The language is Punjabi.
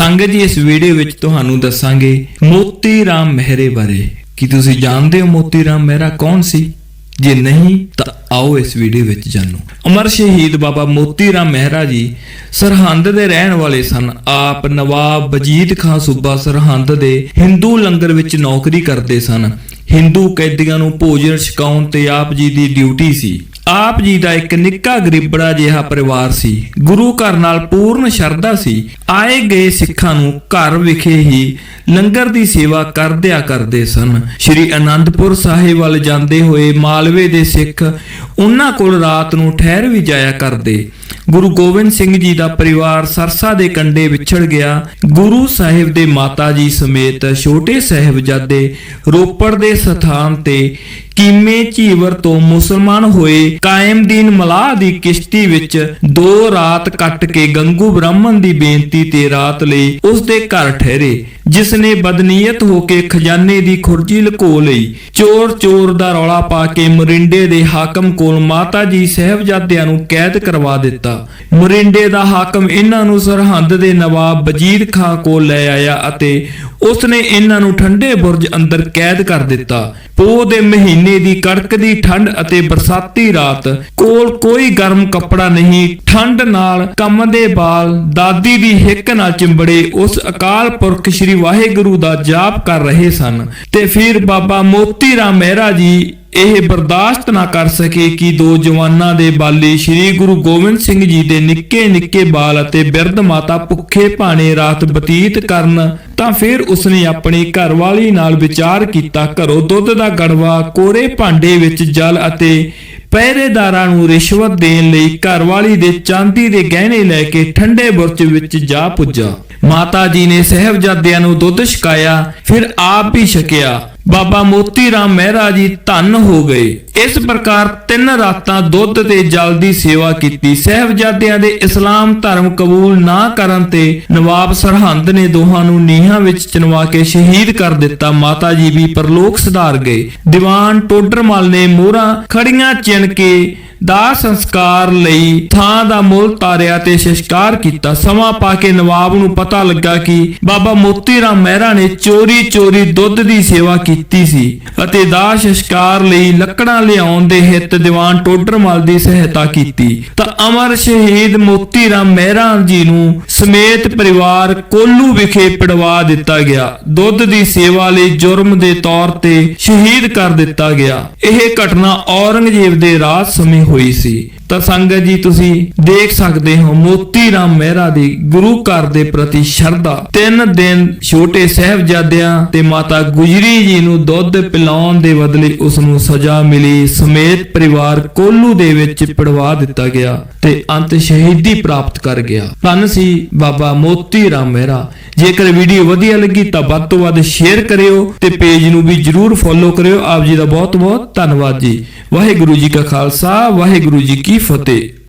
ਸੰਗਤ ਜੀ ਇਸ ਵੀਡੀਓ ਵਿੱਚ ਤੁਹਾਨੂੰ ਦੱਸਾਂਗੇ ਮੋਤੀ ਰਾਮ ਮਹਿਰੇ ਬਾਰੇ। ਕੀ ਤੁਸੀਂ ਜਾਣਦੇ ਹੋ ਮੋਤੀ ਰਾਮ ਮਹਿਰਾ ਕੌਣ ਸੀ? ਜੇ ਨਹੀਂ, ਤਾਂ ਆਓ ਇਸ ਵੀਡੀਓ ਵਿੱਚ ਜਾਣੋ। ਅਮਰ ਸ਼ਹੀਦ ਬਾਬਾ ਮੋਤੀ ਰਾਮ ਮਹਿਰਾ ਜੀ ਸਰਹੰਦ ਦੇ ਰਹਿਣ ਵਾਲੇ ਸਨ। ਆਪ ਨਵਾਬ ਵਜੀਦ ਖਾਨ ਸੂਬਾ ਸਰਹੰਦ ਦੇ ਹਿੰਦੂ ਲੰਗਰ ਵਿੱਚ ਨੌਕਰੀ ਕਰਦੇ ਸਨ। ਹਿੰਦੂ ਕੈਦੀਆਂ ਨੂੰ ਭੋਜਨ ਛਕਾਉਣ ਤੇ ਆਪ ਜੀ ਦੀ ਡਿਊਟੀ ਸੀ। ਆਪ ਜੀ ਦਾ ਇੱਕ ਨਿੱਕਾ ਗਰੀਬੜਾ ਜਿਹਾ ਪਰਿਵਾਰ ਸੀ। ਗੁਰੂ ਘਰ ਨਾਲ ਪੂਰਨ ਸ਼ਰਧਾ ਸੀ। ਆਏ ਗਏ ਸਿੱਖਾਂ ਨੂੰ ਘਰ ਵਿਖੇ ਹੀ ਲੰਗਰ ਦੀ ਸੇਵਾ ਕਰਦਿਆਂ ਕਰਦੇ ਸਨ। ਸ਼੍ਰੀ ਅਨੰਦਪੁਰ ਸਾਹਿਬ ਵੱਲ ਜਾਂਦੇ ਹੋਏ ਮਾਲਵੇ ਦੇ ਸਿੱਖ ਉਹਨਾਂ ਕੋਲ ਰਾਤ ਨੂੰ ਠਹਿਰ ਵੀ ਜਾਇਆ ਕਰਦੇ। ਗੁਰੂ ਗੋਬਿੰਦ ਸਿੰਘ ਜੀ ਦਾ ਪਰਿਵਾਰ ਸਰਸਾ ਦੇ ਕੰਡੇ ਵਿਛੜ ਗਿਆ। ਗੁਰੂ ਸਾਹਿਬ ਦੇ ਮਾਤਾ ਜੀ ਸਮੇਤ ਛੋਟੇ ਸਾਹਿਬਜ਼ਾਦੇ ਰੋਪੜ ਦੇ ਸਥਾਨ ਤੇ ਕੀਮੇ ਝੀਵਰ ਤੋਂ ਮੁਸਲਮਾਨ ਹੋਏ ਕਾਇਮਦੀਨ ਮਲਾਹ ਦੀ ਕਿਸ਼ਤੀ ਵਿੱਚ ਦੋ ਰਾਤ ਕੱਟ ਕੇ ਗੰਗੂ ਬ੍ਰਾਹਮਣ ਦੀ ਬੇਨਤੀ ਤੇ ਰਾਤ ਲਈ ਉਸ ਦੇ ਘਰ ਠਹਿਰੇ, ਜਿਸ ਨੇ ਬਦਨੀਅਤ ਹੋ ਕੇ ਖਜ਼ਾਨੇ ਦੀ ਖੁਰਜੀ ਲੁਕੋ ਲਈ ਚੋਰ ਚੋਰ ਦਾ ਰੌਲਾ ਪਾ ਕੇ ਮਰਿੰਡੇ ਦੇ ਹਾਕਮ ਕੋਲ ਮਾਤਾ ਜੀ ਸਹਿਬਜ਼ਾਦਿਆਂ ਨੂੰ ਕੈਦ ਕਰਵਾ ਦਿੱਤਾ। ਮਰਿੰਡੇ ਦਾ ਹਾਕਮ ਇਹਨਾਂ ਨੂੰ ਸਰਹੰਦ ਦੇ ਨਵਾਬ ਵਜੀਦ ਖਾਂ ਕੋਲ ਲੈ ਆਇਆ ਅਤੇ ਉਸ ਨੇ ਇਹਨਾਂ ਨੂੰ ਠੰਡੇ ਬੁਰਜ ਅੰਦਰ ਕੈਦ ਕਰ ਦਿੱਤਾ। ਪੋਹ ਦੇ ਮਹੀਨੇ ਦੀ ਕੜਕਦੀ ਠੰਡ ਅਤੇ ਬਰਸਾਤੀ ਰਾਤ, ਕੋਲ ਕੋਈ ਗਰਮ ਕੱਪੜਾ ਨਹੀਂ, ਠੰਡ ਨਾਲ ਕੰਮਦੇ ਬਾਲ, ਦਾਦੀ ਦੀ ਹਿੱਕ ਨਾਲ ਚਿੰਬੜੇ ਉਸ ਅਕਾਲ ਪੁਰਖ ਸ੍ਰੀ ਵਾਹਿਗੁਰੂ ਦਾ ਜਾਪ ਕਰ ਰਹੇ ਸਨ। ਤੇ ਫਿਰ ਬਾਬਾ ਮੋਤੀ ਰਾਮ ਮਹਿਰਾ ਜੀ ਇਹ ਬਰਦਾਸ਼ਤ ਨਾ ਕਰ ਸਕੇ ਕਿ ਦੋ ਜਵਾਨਾਂ ਦੇ ਬਾਲੇ ਸ੍ਰੀ ਗੁਰੂ ਗੋਬਿੰਦ ਸਿੰਘ ਜੀ ਦੇ ਨਿੱਕੇ ਨਿੱਕੇ ਬਾਲ ਅਤੇ ਬਿਰਧ ਮਾਤਾ ਭੁੱਖੇ ਭਾਣੇ ਰਾਤ ਬਤੀਤ ਕਰਨ, ਤਾਂ ਫਿਰ ਉਸਨੇ ਆਪਣੀ ਘਰਵਾਲੀ ਨਾਲ ਵਿਚਾਰ ਕੀਤਾ, ਘਰੋਂ ਦੁੱਧ ਦਾ ਗੜਵਾ, ਕੋਰੇ ਭਾਂਡੇ ਵਿੱਚ ਜਲ ਅਤੇ ਪਹਿਰੇਦਾਰਾਂ ਨੂੰ ਰਿਸ਼ਵਤ ਦੇਣ ਲਈ ਘਰਵਾਲੀ ਦੇ ਚਾਂਦੀ ਦੇ ਗਹਿਣੇ ਲੈ ਕੇ ਠੰਡੇ ਬੁਰਜ ਵਿੱਚ ਜਾ ਪੁੱਜਾ। ਮਾਤਾ ਜੀ ਨੇ ਸਹਿਬਜ਼ਾਦਿਆਂ ਨੂੰ ਦੁੱਧ ਛਕਾਇਆ, ਫਿਰ ਆਪ ਵੀ ਛਕਿਆ। ਬਾਬਾ ਮੋਤੀ ਰਾਮ ਮਹਿਰਾ ਜੀ ਧੰਨ ਹੋ ਗਏ। ਇਸ ਪ੍ਰਕਾਰ ਤਿੰਨ ਰਾਤਾਂ ਦੁੱਧ ਤੇ ਜਲ ਦੀ ਸੇਵਾ ਕੀਤੀ। ਸਹਿਬਜ਼ਾਦਿਆਂ ਦੇ ਇਸਲਾਮ ਧਰਮ ਕਬੂਲ ਨਾ ਕਰਨ ਤੇ ਨਵਾਬ ਸਰਹੰਦ ਨੇ ਦੋਹਾਂ ਨੂੰ ਨੀਹਾਂ ਵਿੱਚ ਚਿਣਵਾ ਕੇ ਸ਼ਹੀਦ ਕਰ ਦਿੱਤਾ। ਮਾਤਾ ਜੀ ਵੀ ਪਰਲੋਕ ਸੁਧਾਰ ਗਏ। ਦੀਵਾਨ ਟੋਡਰਮਲ ਨੇ ਮੋਹਰਾਂ ਖੜੀਆਂ ਚਿਣ ਕੇ ਦਾ ਸੰਸਕਾਰ ਲਈ ਥਾਂ ਦਾ ਮੁੱਲ ਤਾਰਿਆ ਤੇ ਸੰਸਕਾਰ ਕੀਤਾ। ਸਮਾਂ ਪਾ ਕੇ ਨਵਾਬ ਨੂੰ ਪਤਾ ਲੱਗਾ ਕਿ ਬਾਬਾ ਮੋਤੀ ਰਾਮ ਮਹਿਰਾ ਨੇ ਚੋਰੀ ਚੋਰੀ ਦੁੱਧ ਦੀ ਸੇਵਾ ਕੀਤੀ ਸੀ ਅਤੇ ਦਾ ਸੰਸਕਾਰ ਲਈ ਲੱਕੜਾਂ ਲਿਆਉਣ ਦੇ ਹਿੱਤ ਦੀਵਾਨ ਟੋਡਰਮਲ ਦੀ ਸਹਾਇਤਾ ਕੀਤੀ। ਤਾਂ ਅਮਰ ਸ਼ਹੀਦ ਮੋਤੀ ਰਾਮ ਮਹਿਰਾ ਜੀ ਨੂੰ ਸਮੇਤ ਪਰਿਵਾਰ ਕੋਲੂ ਵਿਖੇ ਪੜਵਾ ਦਿੱਤਾ ਗਿਆ। ਦੁੱਧ ਦੀ ਸੇਵਾ ਲਈ ਜੁਰਮ ਦੇ ਤੌਰ ਤੇ ਸ਼ਹੀਦ ਕਰ ਦਿੱਤਾ ਗਿਆ। ਇਹ ਘਟਨਾ ਔਰੰਗਜ਼ੇਬ ਦੇ ਰਾਜ ਸਮੇਂ ਹੋਈ ਸੀ ਤਾਂ ਸੰਗਤ ਜੀ, ਤੁਸੀਂ ਦੇਖ ਸਕਦੇ ਹੋ ਮੋਤੀ ਰਾਮ ਮਹਿਰਾ ਦੀ ਗੁਰੂ ਘਰ ਦੇ ਪ੍ਰਤੀ ਸ਼ਰਧਾ। ਤਿੰਨ ਦਿਨ ਛੋਟੇ ਸਹਿਬਜ਼ਾਦਿਆਂ ਤੇ ਮਾਤਾ ਗੁਜਰੀ ਜੀ ਨੂੰ ਦੁੱਧ ਪਿਲਾਉਣ ਦੇ ਬਦਲੇ ਉਸ ਨੂੰ ਸਜ਼ਾ ਮਿਲੀ। ਸਮੇਤ ਪਰਿਵਾਰ ਕੋਲੂ ਦੇ ਵਿੱਚ ਪੜਵਾ ਦਿੱਤਾ ਗਿਆ ਤੇ ਅੰਤ ਸ਼ਹੀਦੀ ਪ੍ਰਾਪਤ ਕਰ ਗਿਆ। ਧੰਨ ਸੀ ਬਾਬਾ ਮੋਤੀ ਰਾਮ ਮਹਿਰਾ। ਜੇਕਰ ਵੀਡੀਓ ਵਧੀਆ ਲੱਗੀ ਤਾਂ ਵੱਧ ਤੋਂ ਵੱਧ ਸ਼ੇਅਰ ਕਰਿਓ ਤੇ ਪੇਜ ਨੂੰ ਵੀ ਜਰੂਰ ਫੋਲੋ ਕਰਿਓ। ਆਪ ਜੀ ਦਾ ਬਹੁਤ ਬਹੁਤ ਧੰਨਵਾਦ ਜੀ। ਵਾਹਿਗੁਰੂ ਜੀ ਕਾ ਖਾਲਸਾ, ਵਾਹਿਗੁਰੂ ਜੀ ਕੀ ফতে